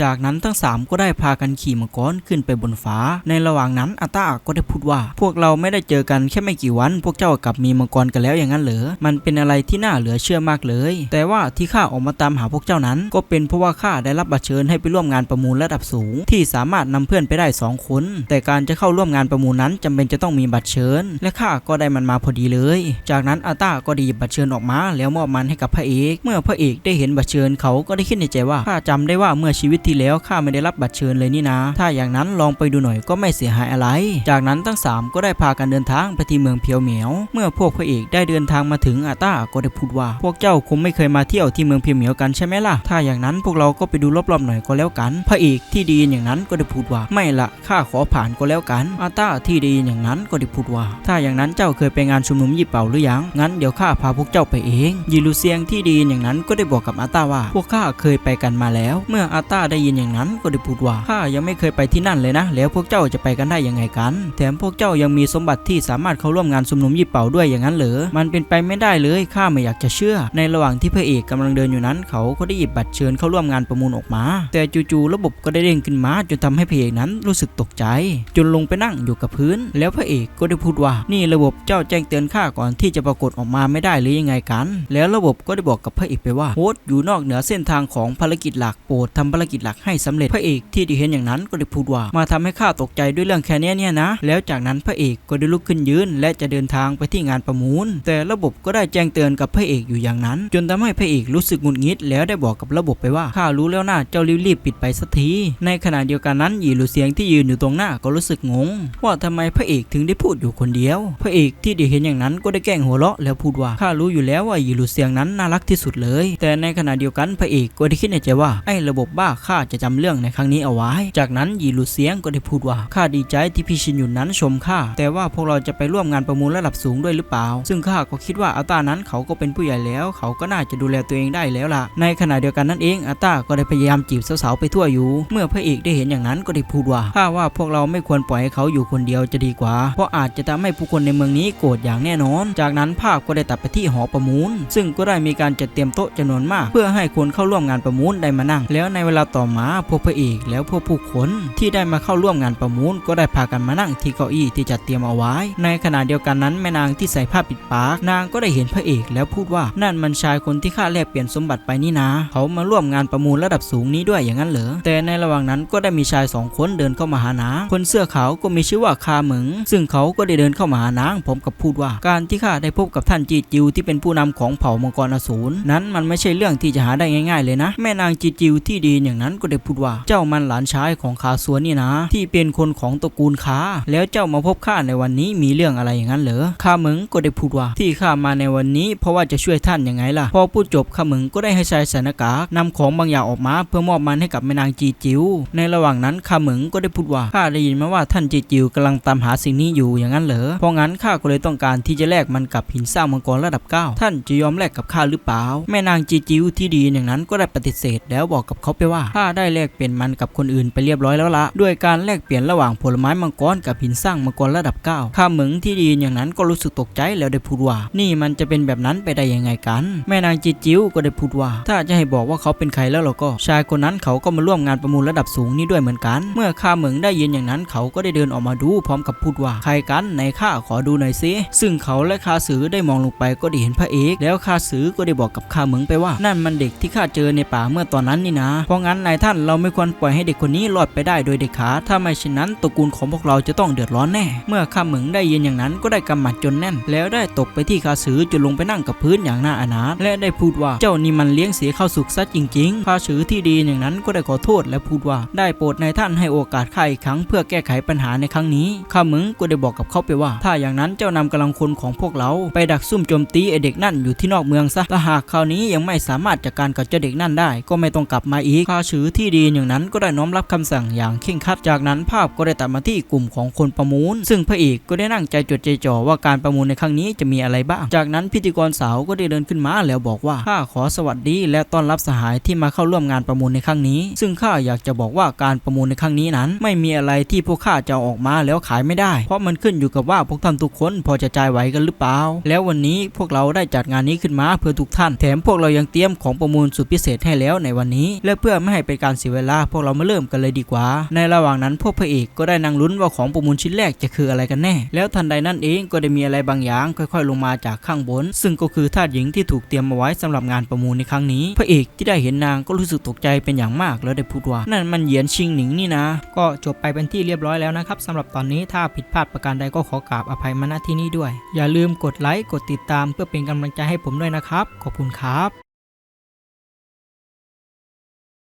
จากนั้นทั้งสามก็ได้พากันขี่มังกรขึ้นไปบนฟ้า ในระหว่างนั้นอาตาก็ได้พูดว่า พวกเราไม่ได้เจอกันแค่ไม่กี่วัน พวกเจ้ากลับมีมังกรกันแล้วอย่างนั้นเหรอ มันเป็นอะไรที่น่าเหลือเชื่อมากเลย แต่ว่าที่ข้าออกมาตามหาพวกเจ้านั้น ก็เป็นเพราะว่าข้าได้รับบัตรเชิญให้ไปร่วมงานประมูลระดับสูง ที่สามารถนำเพื่อนไปได้สองคน แต่การจะเข้าร่วมงานประมูลนั้นจำเป็นจะต้องมีบัตรเชิญ และข้าก็ได้มันมาพอดีเลย จากนั้นอาตาก็ได้หยิบบัตรเชิญออกมา แล้วมอบมันให้กับพระเอก เมื่อพระเอกได้เห็นบัตรเชิญเขาก็ได้คิดในใจว่าข้าจำได้ว่าเมื่อชีวิตที่แล้วข้าไม่ได้รับบัตรเชิญเลยนี่นะ ถ้าอย่างนั้นลองไปดูหน่อยก็ไม่เสียหายอะไร จากนั้นทั้งสามก็ได้พากันเดินทางไปที่เมืองเพียวเหมียว เมื่อพวกพระเอกได้เดินทางมาถึงอาตาก็ได้พูดว่า พวกเจ้าคงไม่เคยมาเที่ยวที่เมืองเพียวเหมียวกันใช่ไหมล่ะ ถ้าอย่างนั้นพวกเราก็ไปดูรอบๆหน่อยก็แล้วกัน พระเอกที่ดีอย่างนั้นก็ได้พูดว่า ไม่ละข้าขอผ่านก็แล้วกันอาตาที่ดีอย่างนั้นก็ได้พูดว่า ถ้าอย่างนั้นเจ้าเคยไปงานชุมนุมยี่เป่าหรือยัง งั้นเดี๋ยวข้าพาพวกเจ้าไปเองยีลูเซียงที่ดีอย่างนั้นก็ได้บอกกับอาตาว่า พวกข้าเคยไปกันมาแล้ว เมื่ออาตาได้ยินอย่างนั้นก็ได้พูดว่าข้ายังไม่เคยไปที่นั่นเลยนะ แล้วพวกเจ้าจะไปกันได้ยังไงกัน แถมพวกเจ้ายังมีสมบัติที่สามารถเข้าร่วมงานชุมนุมยี่เป่าด้วยอย่างนั้นเหรอมันเป็นไปไม่ได้เลยข้าไม่อยากจะเชื่อ ในระหว่างที่พระเอกกำลังเดินอยู่นั้น เขาก็ได้หยิบบัตรเชิญเข้าร่วมงานประมูลออกมา แต่จู่ๆระบบก็ได้เด้งขึ้นมาจนทำให้พระเอกนั้นรู้สึกตกใจ จนลงไปนั่งอยู่กับพื้น แล้วพระเอกก็ได้พูดว่านี่ระบบเจ้าแจ้งเตือนข้าก่อนที่จะปรากฏออกมาไม่ได้หรือยังไงกัน แล้วระบบก็ได้บอกกับพระเอกไปว่าโฮสอยู่นอกเหนือเส้นทางของภารกิจหลักโปรดทำภารกิจหลักให้สำเร็จพระเอกที่ได้เห็นอย่างนั้นก็ได้พูดว่า มาทำให้ข้าตกใจด้วยเรื่องแค่นี้เนี่ยนะ แล้วจากนั้นพระเอกก็ได้ลุกขึ้นยืน และจะเดินทางไปที่งานประมูล แต่ระบบก็ได้แจ้งเตือนกับพระเอกอยู่อย่างนั้น จนทำให้พระเอกรู้สึกหงุดหงิด แล้วได้บอกกับระบบไปว่าข้ารู้แล้วนะเจ้ารีบๆปิดไปสักทีในขณะเดียวกันนั้นหยีหลูเสียงที่ยืนอยู่ตรงหน้าก็รู้สึกงง ว่าทำไมพระเอกถึงได้พูดอยู่คนเดียว พระเอกที่ได้เห็นอย่างนั้นก็ได้แกล้งหัวเราะแล้วพูดว่าข้ารู้อยู่แล้วว่าหยีหลูเสียงนั้นน่ารักที่สุดเลย แต่ในขณะเดียวกันพระเอกก็ได้คิดในใจว่าไอ้ระบบบ้าข้า้าจะจำเรื่องในครั้งนี้เอาไว้ จากนั้นยีหลูเสียงก็ได้พูดว่าข้าดีใจที่พี่ชินหยุนนั้นชมข้าแต่ว่าพวกเราจะไปร่วมงานประมูลระดับสูงด้วยหรือเปล่า ซึ่งข้าก็คิดว่าอาตานั้นเขาก็เป็นผู้ใหญ่แล้ว เขาก็น่าจะดูแลตัวเองได้แล้วล่ะ ในขณะเดียวกันนั่นเองอาตาก็ได้พยายามจีบสาวๆไปทั่วอยู่ เมื่อพระเอกได้เห็นอย่างนั้นก็ได้พูดว่าข้าว่าพวกเราไม่ควรปล่อยให้เขาอยู่คนเดียวจะดีกว่า เพราะอาจจะทำให้ผู้คนในเมืองนี้โกรธอย่างแน่นอน จากนั้นภาพก็ได้ตัดไปที่หอประมูล ซึ่งก็ได้มีการจัดเตรียมโต๊ะจำนวนมาก เพื่อให้คนเข้าร่วมงานประมูลได้มานั่ง แล้วในเวลาต่อมาพวกพระเอกแล้วพวกผู้คนที่ได้มาเข้าร่วมงานประมูล ก็ได้พากันมานั่งที่เก้าอี้ที่จัดเตรียมเอาไว้ ในขณะเดียวกันนั้นแม่นางที่ใส่ผ้าปิดปาก นางก็ได้เห็นพระเอกแล้วพูดว่านั่นมันชายคนที่ข้าแลกเปลี่ยนสมบัติไปนี่นะ เขามาร่วมงานประมูลระดับสูงนี้ด้วยอย่างนั้นเหรอแต่ในระหว่างนั้นก็ได้มีชายสองคนเดินเข้ามาหานางคนเสื้อขาวก็มีชื่อว่าคาเหมิงซึ่งเขาก็ได้เดินเข้ามาหานางพร้อมกับพูดว่า การที่ข้าได้พบกับท่านจีจิวที่เป็นผู้นำของเผ่ามังกรอสูรนั้นมันไม่ใช่เรื่องที่จะหาได้ง่าย ๆ เลยนะ แม่นางจีจิวที่ดีอย่างนั้นก็ได้พูดว่า เจ้ามันหลานชายของคาสวนนี่นะ ที่เป็นคนของตระกูลคาแล้วเจ้ามาพบข้าในวันนี้มีเรื่องอะไรอย่างนั้นเหรอคาเหมิงก็ได้พูดว่า ที่ข้ามาในวันนี้ เพราะว่าจะช่วยท่านยังไงล่ะ พอพูดจบคาเหมิงก็ได้ให้ชายสนากานำของบางอย่างออกมา เพื่อมอบมันให้กับแม่นางจีจิวในระหว่างนั้นคาเหมิงก็ได้พูดว่าข้าได้ยินมาว่าท่านจีจิวกำลังตามหาสิ่งนี้อยู่อย่างนั้นเหรอเพราะงั้นข้าก็เลยต้องการที่จะแลกมันกับหินสร้างมังกรระดับเก้าท่านจะยอมแลกกับข้าหรือเปล่า แม่นางจีจิวที่ดีอย่างนั้นก็ได้ปฏิเสธแล้วบอกกับเขาไปว่าข้าได้แลกเปลี่ยนมันกับคนอื่นไปเรียบร้อยแล้วละด้วยการแลกเปลี่ยนระหว่างผลไม้มังกรกับหินสร้างมังกรระดับเก้าข้าเหมิงที่ดีอย่างนั้นก็รู้สึกตกใจแล้วได้พูดว่า นี่มันจะเป็นแบบนั้นไปได้ยังไงกัน แม่นางจีจิวก็ได้พูดว่า ถ้าจะให้บอกว่าเขาเป็นใครแล้วเราก็ ชายคนนั้นเขาก็มาร่วมงานประมูลระดับสูงนี้ด้วยเหมือนกัน เมื่อข้าเหมิงได้ยินอย่างนั้นเขาก็ได้เดินออกมาดูพร้อมกับพูดว่าใครกันในข้าขอดูหน่อยสิซึ่งเขาและข้าสือได้มองลงไปก็ได้เห็นพระเอก แล้วข้าสือก็ได้บอกกับข้าเหมิงไปว่า นั่นมันเด็กที่ข้าเจอในป่าเมื่อตอนนั้นนี่นะ เพราะงั้นนายท่านเราไม่ควรปล่อยให้เด็กคนนี้รอดไปได้โดยเด็ดขาดถ้าไม่เช่นนั้นตระกูลของพวกเราจะต้องเดือดร้อนแน่ เมื่อข้าเมิงได้ยินอย่างนั้นก็ได้กำหมัดจนแน่น แล้วได้ตบไปที่ขาสือจนลงไปนั่งกับพื้นอย่างน่าอนาถและได้พูดว่าเจ้านี่มันเลี้ยงเสียข้าวสุกซะจริงๆขาสือที่ดีอย่างนั้นก็ได้ขอโทษและพูดว่า ได้โปรดนายท่านให้โอกาสข้าอีกครั้งเพื่อแก้ไขปัญหาในครั้งนี้ข้าเมิงก็ได้บอกกับเขาไปว่า ถ้าอย่างนั้นเจ้านำกำลังคนของพวกเรา ไปดักซุ่มโจมตีไอเด็กนั่นอยู่ที่นอกเมืองซะถ้าหากคราวนี้ยังไม่สามารถจัดการกับเจ้าเด็กนั่นได้ ก็ไม่ต้องกลับมาอีกข้าสอที่ดีอย่างนั้นก็ได้น้อมรับคำสั่งอย่างเคร่งครัดจากนั้นภาพก็ได้ตัดมาที่กลุ่มของคนประมูล ซึ่งพระเอกก็ได้นั่งใจจดใจจ่อว่าการประมูลในครั้งนี้จะมีอะไรบ้าง จากนั้นพิธีกรสาวก็ได้เดินขึ้นมาแล้วบอกว่าข้าขอสวัสดีและต้อนรับสหายที่มาเข้าร่วมงานประมูลในครั้งนี้ ซึ่งข้าอยากจะบอกว่าการประมูลในครั้งนี้นั้น ไม่มีอะไรที่พวกข้าจะอออกมาแล้วขายไม่ได้ เพราะมันขึ้นอยู่กับว่าพวกท่านทุกคนพอจะจ่ายไหวกันหรือเปล่า แล้ววันนี้พวกเราได้จัดงานนี้ขึ้นมาเพื่อทุกท่าน แถมพวกเรายังเตรียมของประมูลสุดพิเศษให้แล้วในวันนี้ และเพื่อไม่ให้เป็นการเสียเวลา พวกเรามาเริ่มกันเลยดีกว่า ในระหว่างนั้นพวกพระเอกก็ได้นั่งลุ้นว่าของประมูลชิ้นแรกจะคืออะไรกันแน่ แล้วทันใดนั้นเองก็ได้มีอะไรบางอย่างค่อยๆ ลงมาจากข้างบน ซึ่งก็คือทาสหญิงที่ถูกเตรียมมาไว้สำหรับงานประมูลในครั้งนี้ พระเอกที่ได้เห็นนางก็รู้สึกตกใจเป็นอย่างมากแล้วได้พูดว่า นั่นมันเหยียนชิงหนิงนี่นะ ก็จบไปเป็นที่เรียบร้อยแล้วนะครับสำหรับตอนนี้ถ้าผิดพลาดประการใดก็ขอกราบอภัยมาณที่นี้ด้วย อย่าลืมกดไลค์กดติดตามเพื่อเป็นกำลังใจให้ผมด้วยนะครับ ขอบคุณครับ